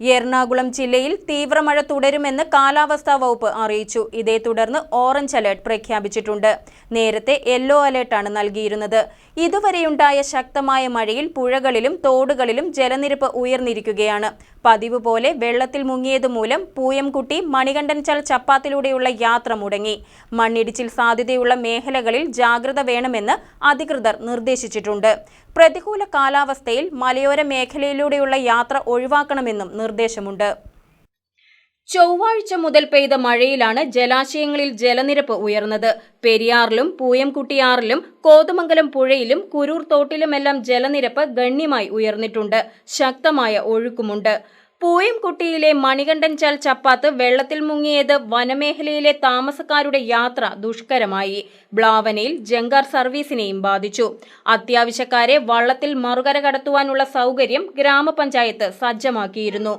എറണാകുളം ജില്ലയിൽ തീവ്രമഴ തുടരുമെന്ന് കാലാവസ്ഥാ വകുപ്പ് അറിയിച്ചു. ഇതേ തുടർന്ന് ഓറഞ്ച് അലേർട്ട് പ്രഖ്യാപിച്ചിട്ടുണ്ട്. നേരത്തെ യെല്ലോ അലേർട്ടാണ് നൽകിയിരുന്നത്. ഇതുവരെയുണ്ടായ ശക്തമായ മഴയിൽ പുഴകളിലും തോടുകളിലും ജലനിരപ്പ് ഉയർന്നിരിക്കുകയാണ്. പതിവ് പോലെ വെള്ളത്തിൽ മുങ്ങിയതുമൂലം പൂയംകുട്ടി മണികണ്ഠൻചൽ ചപ്പാത്തിലൂടെയുള്ള യാത്ര മുടങ്ങി. മണ്ണിടിച്ചിൽ സാധ്യതയുള്ള മേഖലകളിൽ ജാഗ്രത വേണമെന്ന് അധികൃതർ നിർദ്ദേശിച്ചിട്ടുണ്ട്. പ്രതികൂല കാലാവസ്ഥയിൽ മലയോര മേഖലയിലൂടെയുള്ള യാത്ര ഒഴിവാക്കണമെന്നും നിർദ്ദേശമുണ്ട്. ചൊവ്വാഴ്ച മുതൽ പെയ്ത മഴയിലാണ് ജലാശയങ്ങളിൽ ജലനിരപ്പ് ഉയർന്നത്. പെരിയാറിലും പൂയംകുട്ടിയാറിലും കോതമംഗലം പുഴയിലും കുരൂർ തോട്ടിലുമെല്ലാം ജലനിരപ്പ് ഗണ്യമായി ഉയർന്നിട്ടുണ്ട്. ശക്തമായ ഒഴുക്കുമുണ്ട്. പൂയംകുട്ടിയിലെ മണികണ്ഠൻചാൽ ചപ്പാത്ത് വെള്ളത്തിൽ മുങ്ങിയത് വനമേഖലയിലെ താമസക്കാരുടെ യാത്ര ദുഷ്കരമായി. ബ്ലാവനയിൽ ജങ്കാർ സർവീസിനെയും ബാധിച്ചു. അത്യാവശ്യക്കാരെ വള്ളത്തിൽ മറുകര കടത്തുവാനുള്ള സൗകര്യം ഗ്രാമപഞ്ചായത്ത് സജ്ജമാക്കിയിരുന്നു.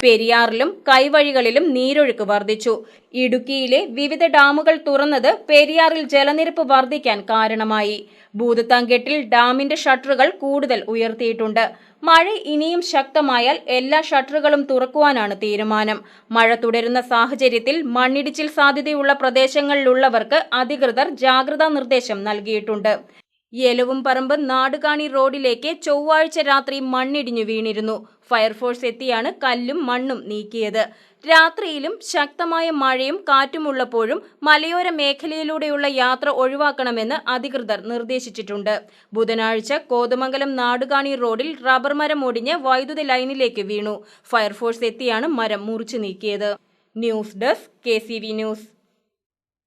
പെരിയാറിലും കൈവഴികളിലും നീരൊഴുക്ക് വർദ്ധിച്ചു. ഇടുക്കിയിലെ വിവിധ ഡാമുകൾ തുറന്നത് പെരിയാറിൽ ജലനിരപ്പ് വർദ്ധിക്കാൻ കാരണമായി. ഭൂതത്താങ്കെട്ടിൽ ഡാമിന്റെ ഷട്ടറുകൾ കൂടുതൽ ഉയർത്തിയിട്ടുണ്ട്. മഴ ഇനിയും ശക്തമായാൽ എല്ലാ ഷട്ടറുകളും തുറക്കുവാനാണ് തീരുമാനം. മഴ തുടരുന്ന സാഹചര്യത്തിൽ മണ്ണിടിച്ചിൽ സാധ്യതയുള്ള പ്രദേശങ്ങളിലുള്ളവർക്ക് അധികൃതർ ജാഗ്രതാ നിർദ്ദേശം നൽകിയിട്ടുണ്ട്. യലവും പറമ്പ് നാടുകാണി റോഡിലേക്ക് ചൊവ്വാഴ്ച രാത്രി മണ്ണിടിഞ്ഞു വീണിരുന്നു. ഫയർഫോഴ്സ് എത്തിയാണ് കല്ലും മണ്ണും നീക്കിയത്. രാത്രിയിലും ശക്തമായ മഴയും കാറ്റുമുള്ളപ്പോഴും മലയോര മേഖലയിലൂടെയുള്ള യാത്ര ഒഴിവാക്കണമെന്ന് അധികൃതർ നിർദ്ദേശിച്ചിട്ടുണ്ട്. ബുധനാഴ്ച കോതമംഗലം നാടുകാണി റോഡിൽ റബ്ബർ മരം ഒടിഞ്ഞ് വൈദ്യുതി ലൈനിലേക്ക് വീണു. ഫയർഫോഴ്സ് എത്തിയാണ് മരം മുറിച്ചു നീക്കിയത്. News desk K news.